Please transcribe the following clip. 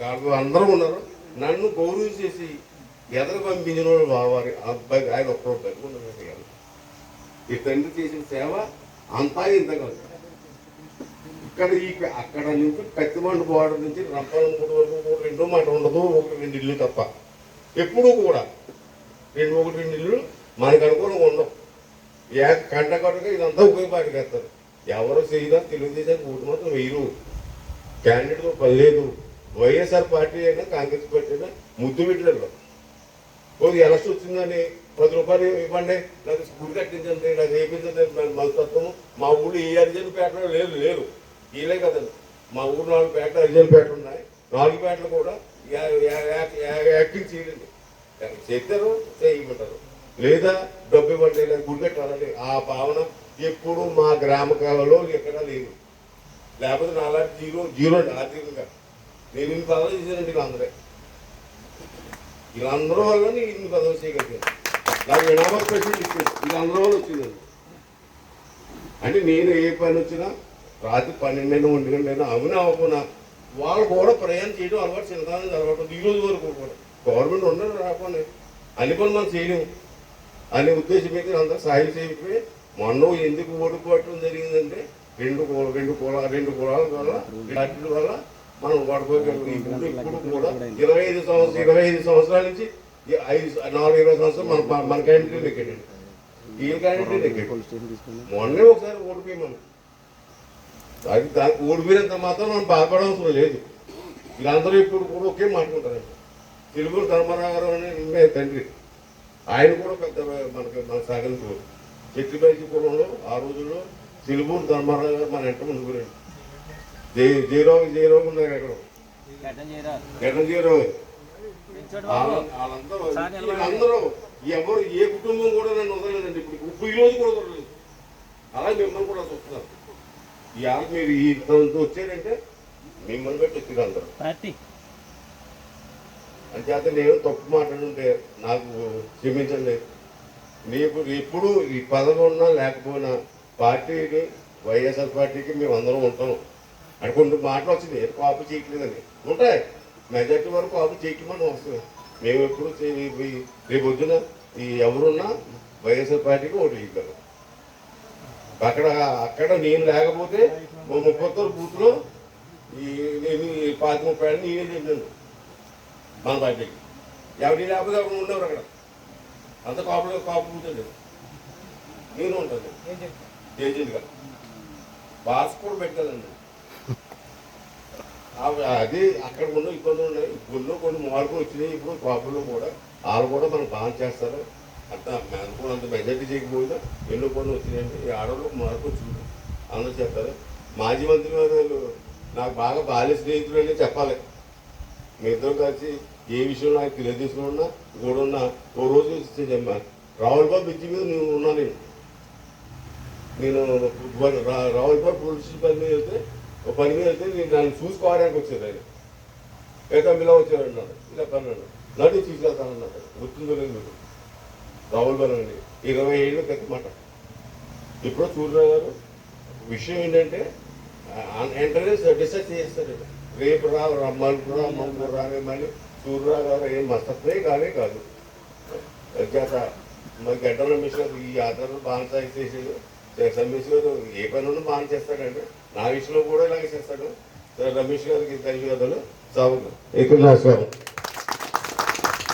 కాదు అందరూ ఉన్నారు. నన్ను గౌరవం చేసి ఎదరు పంపించిన వాడు బావారి అబ్బాయి ఆయన ఒక్క రూపాయి కూడా ఈ తండ్రి చేసిన సేవ అంతా ఇంత కాదు ఇక్కడ ఈ అక్కడ నుంచి కత్తిమండు బోర్డర్ నుంచి రంపాలమూడి వరకు కూడా రెండో మాట ఉండదు ఒకటి రెండు ఇల్లు తప్ప. ఎప్పుడూ కూడా రెండు ఒకటి రెండు ఇల్లు మనకు అనుకూలంగా ఉండవు. ఏ కంట కట్టగా ఇదంతా ఉపయోగపడికేస్తారు ఎవరు చేయదా తెలుగుదేశానికి ఓటు మాత్రం వేయరు క్యాండిడేట్ పని లేదు. వైఎస్ఆర్ పార్టీ అయినా కాంగ్రెస్ పార్టీ అయినా ముద్దు బిడ్డలు కొద్ది ఎలక్షన్ వచ్చిందని పది రూపాయలు ఇవ్వండి నాకు గుడి కట్టించండి నాకు వేయించండి మనస్తత్వము మా ఊళ్ళో ఏ అర్జెంట్ పేటలో లేదు లేరు వీలే కదండి. మా ఊరు నాలుగు పేటలు అర్జెంట్ పేటలు ఉన్నాయి. నాలుగు పేటలు కూడా యాక్టింగ్ చేయండి చేస్తారు చేయమంటారు. లేదా డబ్బు ఇవ్వండి లేదా గుడి కట్టాలండి. ఆ భావన ఎప్పుడు మా గ్రామ కాలంలో ఎక్కడా లేదు. లేకపోతే నాలాంటి జీరో జీరో అండి ఆర్థికంగా. నేను ఇన్ని పదవులు చేశానండి వీళ్ళందరే వీళ్ళందరూ వల్ల ఇన్ని పదవులు చేయగలిగాను నాకు ఎనామస్ ప్రెసిడెంట్ ఇచ్చింది వీళ్ళందరూ వల్ల వచ్చిందండి అంటే నేను ఏ పని వచ్చినా రాత్రి పన్నెండైనా ఒంటి గంటైనా అవునా అవ్వకున్నా వాళ్ళు కూడా ప్రయాణం చేయడం అలవాటు చిన్నదాన్ని అలవాటు ఈ రోజు వరకు కూడా. గవర్నమెంట్ ఉండరు రాకపోతే అన్ని పనులు మనం చేయలేము. అనే ఉద్దేశం అయితే అందరూ సాయం చేయకపోయి మొన్న ఎందుకు ఓడిపోవటం జరిగిందంటే రెండు రెండు కుల రెండు కులాల వల్ల పార్టీల వల్ల మనం వాడుకోగలుగుతాం ఇప్పుడు కూడా ఇరవై ఐదు సంవత్సరం ఇరవై ఐదు సంవత్సరాల నుంచి ఐదు నాలుగు ఇరవై సంవత్సరాలు మన మన క్యాండిడేట్ ఎక్కాడు ఈ క్యాండిడేట్ ఎక్కాడు మొన్నే ఒకసారి ఓడిపోయి మనం దానికి ఓడిపోయినంత మాత్రం మనం బాధపడవలసిన లేదు. వీళ్ళందరూ ఇప్పుడు కూడా ఒకే మాట్లాడుకుంటారు తెలుగు ధర్మనగరం అనే తండ్రి. ఆయన కూడా పెద్ద మనకి మన సాగించు చెట్టుపైకి కులంలో ఆ రోజుల్లో తెలుగు ధర్మరావు గారు మన ఎంట ముందుకురండి జై జయరావు ఉన్నారు ఎక్కడ గడ్డం బాబు. వాళ్ళందరూ ఎవరు ఏ కుటుంబం కూడా నన్ను వదలలేదండి. ఇప్పుడు ఇప్పుడు ఈ రోజు కూడా వదలలేదు. అలాగే మిమ్మల్ని కూడా చూస్తున్నారు. ఇవాళ మీరు ఈ ఇంత వచ్చారంటే మిమ్మల్ని బట్టి వచ్చారు అందరూ. పార్టీ. అంచేత నేను తప్పు మాట్లాడుంటే నాకు క్షమించండి. నీకు ఎప్పుడు ఈ పదవి ఉన్నా లేకపోయినా పార్టీకి వైఎస్ఆర్ పార్టీకి మేము అందరం ఉంటాం. అని కొన్ని మాటలు వచ్చింది ఏం కాపు చేయట్లేదని. ఉంటాయి. మెజార్టీ వరకు కాపు చేయటమని వస్తుంది మేము ఎప్పుడు రేపు పొద్దున ఈ ఎవరున్నా వైఎస్ఆర్ పార్టీకి ఓటు వేయగలం. అక్కడ అక్కడ నేను లేకపోతే ముప్పత్తూరు బూత్లో ఈ నేను పాతి ముప్పై ఏళ్ళు నేనే చెప్పాను మన పార్టీకి. ఎవరి లేకపోతే అక్కడ ఉండేవారు అక్కడ? అంత కాపులో కాపు కూర్చోండి నేను ఉంటాను. ఏజెంట్గా. బాస్ కూడా పెట్టాలండి. అది అక్కడ ఉన్న ఇబ్బందులు ఉన్నాయి. గుళ్ళు కొన్ని మార్పులు వచ్చినాయి. ఇప్పుడు కాపుల్లో కూడా వాళ్ళు కూడా మనం బాగా చేస్తారు. అంత మనం అంత మెజార్టీ చేయకపోయినా ఎన్నో కొన్ని వచ్చినాయండి. ఈ ఆడవాళ్ళు మార్పు వచ్చింది. అందరూ చెప్తారు మాజీ మంత్రి గారు నాకు బాగా బాల్య స్నేహితులు అని చెప్పాలి. మీ ఇద్దరు కలిసి ఏ విషయంలో నాకు తెలియజేసిన ఉన్నా కూడా ఉన్నా ఓ రోజు చెప్పాను చెప్పా బాబు బ్రిడ్జి మీద నేను ఉన్నా నేను. నేను బాబు పోలీస్ స్టేషన్ పని మీద వెళ్తే ఒక పని మీద వెళ్తే నేను నన్ను చూసుకోవడానికి వచ్చేది ఆయన. ఏ తమ్మిలా వచ్చారు అన్నాడు ఇలా పన్నాడు నన్ను తీసుకెళ్తానన్నాడు. గుర్తుందో లేదు మీకు. రావుల బాబు ఇరవై ఏళ్ళు పెద్ద మాట. ఇప్పుడు సూర్యరావు గారు? విషయం ఏంటంటే వెంటనే డిసైడ్ చేస్తారు రేపు రా రమ్మను రా మమ్మల్ని రానే సూర్యరావు గారు ఏం మస్తత్వే కానే కాదు. చేత మరి గడ్డల మిషన్ ఈ ఆధారం బాగా చేసేది. రమేష్ గారు ఏ పని ఉన్నా బాగా చేస్తాడండి నా విషయంలో కూడా ఇలాగే చేస్తాడు. రమేష్ గారికి ధన్యవాదాలు. సాగు ఎక్కువ నమస్కారం